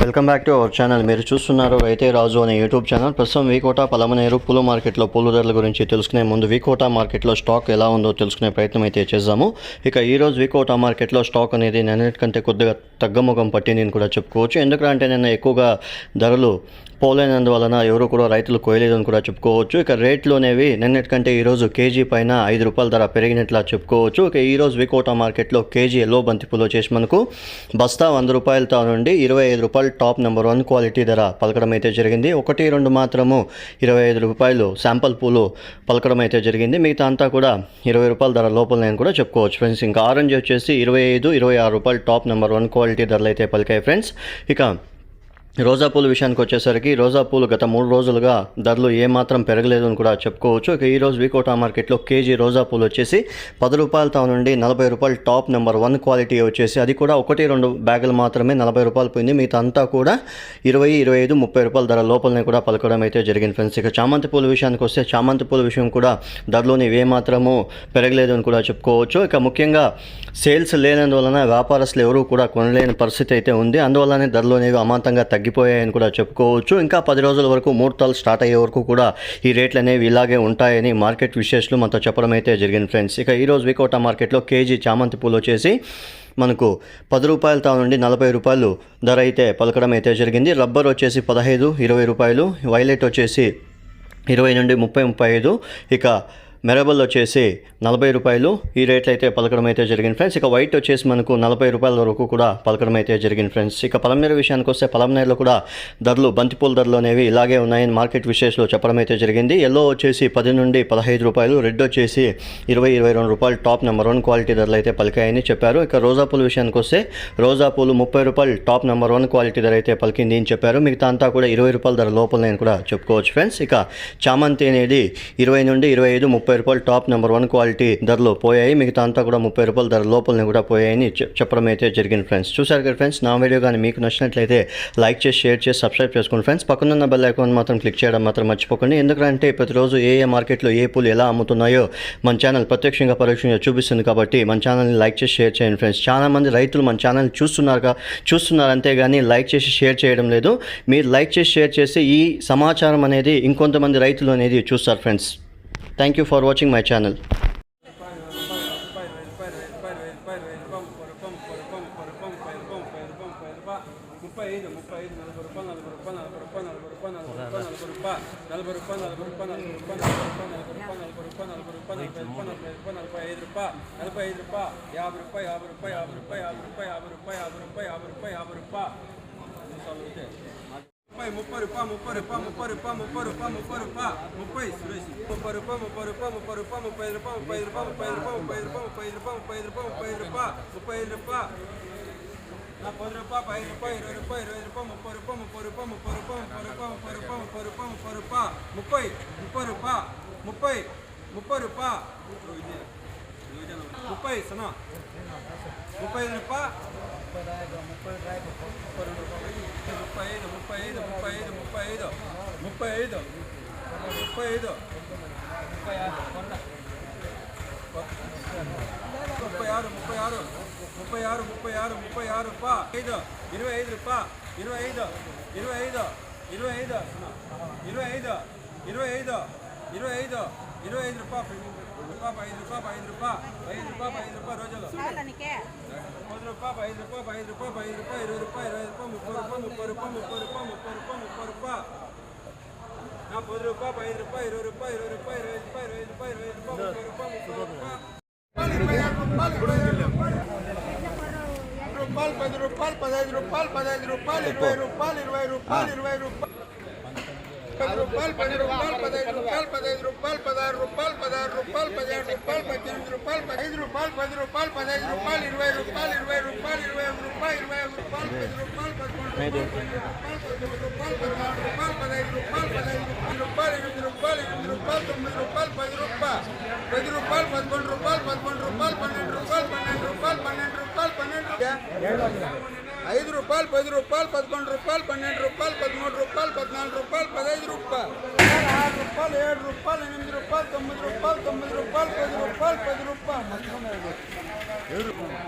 Welcome back to our channel. మీరు చూస్తున్నారు రైతే రాజు అనే యూట్యూబ్ ఛానల్. ప్రస్తుతం వీకోట పలమనేరు పూల మార్కెట్లో పూల ధరల గురించి తెలుసుకునే ముందు వీకోట మార్కెట్లో స్టాక్ ఎలా ఉందో తెలుసుకునే ప్రయత్నం అయితే చేద్దాము. ఇక ఈరోజు వీకోట మార్కెట్లో స్టాక్ అనేది నిన్నటికంటే కొద్దిగా తగ్గముఖం పట్టింది అని కూడా చెప్పుకోవచ్చు. ఎందుకంటే నిన్న ఎక్కువగా ధరలు పోలేనందువలన ఎవరు కూడా రైతులు కోయలేదని కూడా చెప్పుకోవచ్చు. ఇక రేట్లు అనేవి నిన్నటికంటే ఈరోజు కేజీ పైన ఐదు రూపాయల ధర పెరిగినట్లా చెప్పుకోవచ్చు. ఇక ఈరోజు వికోటా మార్కెట్లో కేజీ ఎల్లో బంతిపూలు వచ్చేసి మనకు బస్తా వంద రూపాయలతో నుండి ఇరవై ఐదు రూపాయలు టాప్ నెంబర్ వన్ క్వాలిటీ ధర పలకడం అయితే జరిగింది. ఒకటి రెండు మాత్రము ఇరవై ఐదు రూపాయలు శాంపుల్ పూలు పలకడం అయితే జరిగింది. మిగతా అంతా కూడా ఇరవై రూపాయల ధర లోపల నేను కూడా చెప్పుకోవచ్చు ఫ్రెండ్స్. ఇంకా ఆరెంజ్ వచ్చేసి ఇరవై ఐదు ఇరవై ఆరు రూపాయలు టాప్ నెంబర్ వన్ క్వాలిటీ ధరలు అయితే పలికాయి ఫ్రెండ్స్. ఇక రోజా పూల విషయానికి వచ్చేసరికి రోజా పూలు గత మూడు రోజులుగా ధరలు ఏమాత్రం పెరగలేదు అని కూడా చెప్పుకోవచ్చు. ఇక ఈరోజు వికోటా మార్కెట్లో కేజీ రోజా పూలు వచ్చేసి పది రూపాయలతో నుండి నలభై రూపాయలు టాప్ నెంబర్ వన్ క్వాలిటీ వచ్చేసి అది కూడా ఒకటి రెండు బ్యాగులు మాత్రమే నలభై రూపాయలు పోయింది. మిగతా అంతా కూడా ఇరవై ఇరవై ఐదు ముప్పై రూపాయల ధర లోపలనే కూడా పలకడం అయితే జరిగింది ఫ్రెండ్స్. ఇక చామంతి పూల విషయానికి వస్తే చామంతి పూల విషయం కూడా ధరలోని ఏమాత్రము పెరగలేదు అని కూడా చెప్పుకోవచ్చు. ఇక ముఖ్యంగా సేల్స్ లేనందువలన వ్యాపారస్తులు ఎవరూ కూడా కొనలేని పరిస్థితి అయితే ఉంది. అందువల్లనే ధరలు అనేవి అమాంతంగా తగ్గిపోయాయని కూడా చెప్పుకోవచ్చు. ఇంకా పది రోజుల వరకు ముహూర్తాలు స్టార్ట్ అయ్యే వరకు కూడా ఈ రేట్లు అనేవి ఇలాగే ఉంటాయని మార్కెట్ విశేషాలు మనతో చెప్పడం అయితే జరిగింది ఫ్రెండ్స్. ఇక ఈరోజు వికోటా మార్కెట్లో కేజీ చామంతి పూలు వచ్చేసి మనకు పది రూపాయలతో నుండి నలభై రూపాయలు ధర అయితే పలకడం అయితే జరిగింది. రబ్బర్ వచ్చేసి పదహైదు ఇరవై రూపాయలు వైలెట్ వచ్చేసి ఇరవై నుండి ముప్పై ముప్పై ఐదు. ఇక మెరబల్ వచ్చేసి నలభై రూపాయలు ఈ రేట్లు అయితే పలకడం అయితే జరిగింది ఫ్రెండ్స్. ఇక వైట్ వచ్చేసి మనకు నలభై రూపాయల వరకు కూడా పలకడం అయితే జరిగింది ఫ్రెండ్స్. ఇక పలమనేరు విషయానికి వస్తే పలమనేరులో కూడా ధరలు బంతిపూల ధరలు అనేవి ఇలాగే ఉన్నాయని మార్కెట్ విశేషంలో చెప్పడం అయితే జరిగింది. ఎల్లో వచ్చేసి పది నుండి పదహైదు రూపాయలు రెడ్ వచ్చేసి ఇరవై ఇరవై రెండు రూపాయలు టాప్ నెంబర్ వన్ క్వాలిటీ ధరలు అయితే పలికాయని చెప్పారు. ఇక రోజా పూల విషయానికి వస్తే రోజా పూలు ముప్పై రూపాయలు టాప్ నెంబర్ వన్ క్వాలిటీ ధర అయితే పలికింది అని చెప్పారు. మిగతా అంతా కూడా ఇరవై రూపాయల ధర లోపల నేను కూడా చెప్పుకోవచ్చు ఫ్రెండ్స్. ఇక చామంతి అనేది ఇరవై నుండి ఇరవై ఐదు ముప్పై రూపాయలు టాప్ నెంబర్ వన్ క్వాలిటీ ధరలో పోయాయి. మిగతా అంతా కూడా ముప్పై రూపాయల ధర లోపలనే కూడా పోయాయని చెప్పడం అయితే జరిగింది ఫ్రెండ్స్. చూసారు కదా ఫ్రెండ్స్ నా వీడియో కానీ మీకు నచ్చినట్లయితే లైక్ చేసి షేర్ చేసి సబ్స్క్రైబ్ చేసుకోండి ఫ్రెండ్స్. పక్కనున్న బెల్ ఐకాన్ మాత్రం క్లిక్ చేయడం మాత్రం మర్చిపోకండి. ఎందుకంటే ప్రతిరోజు ఏ ఏ మార్కెట్లో ఏ పూలు ఎలా అమ్ముతున్నాయో మన ఛానల్ ప్రత్యక్షంగా పరోక్షంగా చూపిస్తుంది కాబట్టి మన ఛానల్ని లైక్ చేసి షేర్ చేయండి ఫ్రెండ్స్. చాలా మంది రైతులు మన ఛానల్ చూస్తున్నారుగా చూస్తున్నారు అంతేగాని లైక్ చేసి షేర్ చేయడం లేదు. మీరు లైక్ చేసి షేర్ చేసి ఈ సమాచారం అనేది ఇంకొంతమంది రైతులు అనేది చూస్తారు friends. Thank you for watching my channel ముప్పై ఐదు ముప్పై ఐదు నలభై రూపాయలు నలభై రూపాయలు నలభై రూపాయలు నలభై రూపాయలు నలభై రూపాయలు నలభై రూపాయలు నలభై రూపాయలు నలభై రూపాయలు నలభై రూపాయలు నలభై రూపాయలు నలభై రూపాయలు నలభై ఐదు రూపాయలు నలభై ఐదు రూపాయలు యాభై రూపాయలు యాభై రూపాయలు యాభై రూపాయలు యాభై రూపాయలు యాభై రూపాయలు యాభై రూపాయలు యాభై రూపాయలు యాభై రూపాయలు ముప్పై ముప్పై రూపా ముప్పై రూపా ముప్పై రూపా ముప్పై రూపా ముప్పై రూపా ముప్పై సురేష్ ముప్పై రూపా ముప్పై రూపా ముప్పై రూపా ముప్పై రూపా ముప్పై రూపా ముప్పై రూపా ముప్పై రూపా ముప్పై రూపా ముప్పై రూపా ముప్పై రూపా ముప్పై రూపా పది రూపా పది రూపాయ ఇరవై రూపాయ ఇరవై రూపాయలు ముప్పై రూపాయలు ముప్పై రూపాయలు ముప్పై రూపాయలు ముప్పై రూపాయలు ముప్పై రూపాయలు ముప్పై రూపాయలు ముప్పై రూపా ముప్పై ముప్పై రూపా ముప్పై ముప్పై రూపా ముప్పై సనా ముప్పై ఐదు రూపాయలు ముప్పై ఐదు ముప్పై ఐదు ముప్పై ఐదు ముప్పై ఐదు ముప్పై ఐదు ముప్పై ఐదు ముప్పై ఆరు ముప్పై ఆరు ముప్పై ఆరు ముప్పై ఆరు ముప్పై ఆరు ముప్పై ఆరు రూపా ఐదు ఇరవై ఐదు రూపా ఇరవై ఐదు ఇరవై ఐదు ఇరవై ఐదు ఇరవై ఐదు ఇరవై ఐదు ఇరవై ఐదు ఇరవై ఐదు రూపాయ రూపాయ ఐదు రూపాయ ఐదు రూపాయ ఐదు రూపాయ ఐదు రూపాయ రోజులు ரூபாய் பதினஞ்சு ரூபாய் பதினஞ்சு ரூபாய் பதினஞ்சு ரூபாய் இருபது ரூபாய் இருபது ரூபாய் முப்பது ரூபாய் முப்பது ரூபாய் முப்பது ரூபாய் முப்பது ரூபாய் முப்பது ரூபாய் நாற்பது ரூபாய் பதினஞ்சு ரூபாய் இருபது ரூபாய் இருபது ரூபாய் இருபது ரூபாய் இருபது ரூபாய் இருபது ரூபாய் முப்பது ரூபாய் முப்பது ரூபாய் பதினஞ்சு ரூபாய் பதினஞ்சு ரூபாய் பதினஞ்சு ரூபாய் இருபது ரூபாய் இருபது ரூபாய் இருபது ரூபாய் పది రూపాయలు పది రూపాయలు పదహైదు రూపాయలు పదహైదు రూపాయలు పదహారు రూపాయలు పదహారు రూపాయలు పదిహేడు రూపాయలు పద్దెనిమిది రూపాయలు పదహైదు రూపాయలు పది రూపాయలు పదహైదు రూపాయలు ఇరవై రూపాయలు ఇరవై రూపాయలు ఇరవై ఒక రూపాయలు ఇరవై ఒక రూపాయలు పది రూపాయలు పదకొండు రూపాయలు పన్నెండు రూపాయలు పదమూడు రూపాయలు పద్నాలుగు రూపాయలు పదహైదు రూపాయలు పదహారు రూపాయలు ఎనిమిది రూపాయలు ఎనిమిది రూపాయలు తొమ్మిది రూపాయలు పది రూపాయలు పది రూపాయలు పదకొండు రూపాయలు పదకొండు రూపాయలు పన్నెండు రూపాయలు పన్నెండు రూపాయలు పన్నెండు రూపాయలు పన్నెండు రూపాయలు ఐదు రూపాయలు పది రూపాయలు పదకొండు రూపాయలు పన్నెండు రూపాయలు పదమూడు రూపాయలు పద్నాలుగు రూపాయలు పదహైదు రూపాయలు. ఆరు రూపాయలు ఏడు రూపాయలు ఎనిమిది రూపాయలు తొమ్మిది రూపాయలు తొమ్మిది రూపాయలు పది రూపాయలు పది రూపాయలు. ఏడు రూపాయలు.